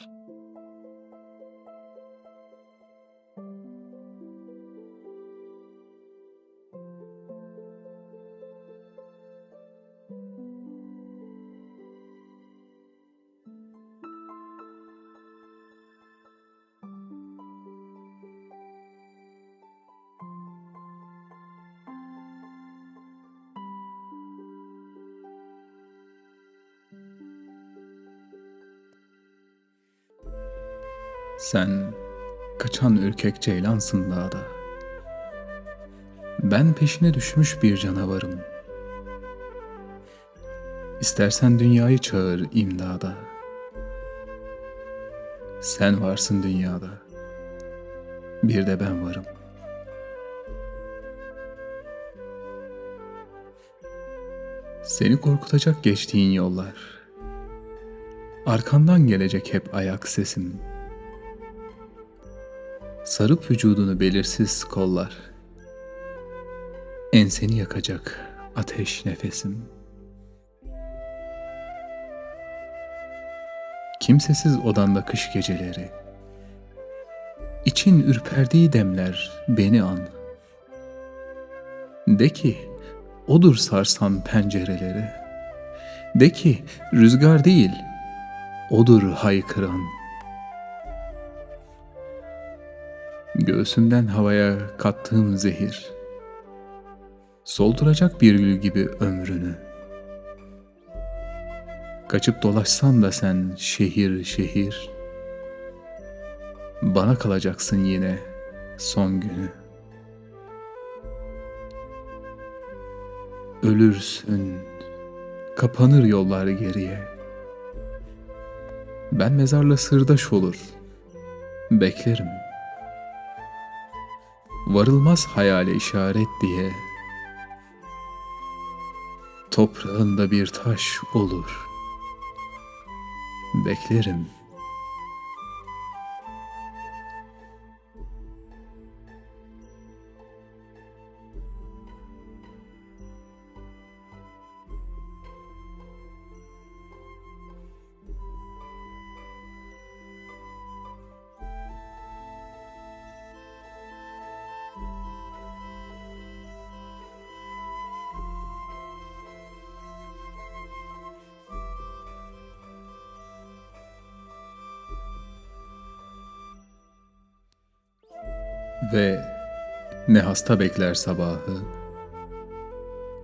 あ! Sen kaçan ürkek ceylansın dağda. Ben peşine düşmüş bir canavarım. İstersen dünyayı çağır imdada. Sen varsın dünyada. Bir de ben varım. Seni korkutacak geçtiğin yollar. Arkandan gelecek hep ayak sesim. Sarıp vücudunu belirsiz kollar. Enseni yakacak ateş nefesim. Kimsesiz odanda kış geceleri. İçin ürperdiği demler beni an. De ki odur sarsan pencereleri. De ki rüzgar değil odur haykıran. Göğsümden havaya kattığım zehir Solduracak bir gül gibi ömrünü. Kaçıp dolaşsan da sen şehir şehir Bana kalacaksın yine son günü. Ölürsün Kapanır yollar geriye. Ben mezarla sırdaş olur Beklerim.'' Varılmaz hayale işaret diye toprağında bir taş olur. Beklerim. Ve ne hasta bekler sabahı,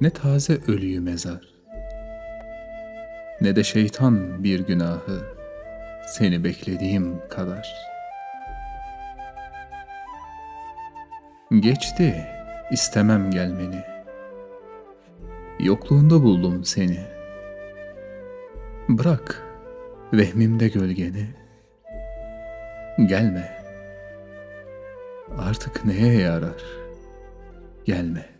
ne taze ölüyü mezar, ne de şeytan bir günahı seni beklediğim kadar. Geçti, istemem gelmeni. Yokluğunda buldum seni. Bırak vehmimde gölgeni. Gelme.'' Artık neye yarar? Gelme.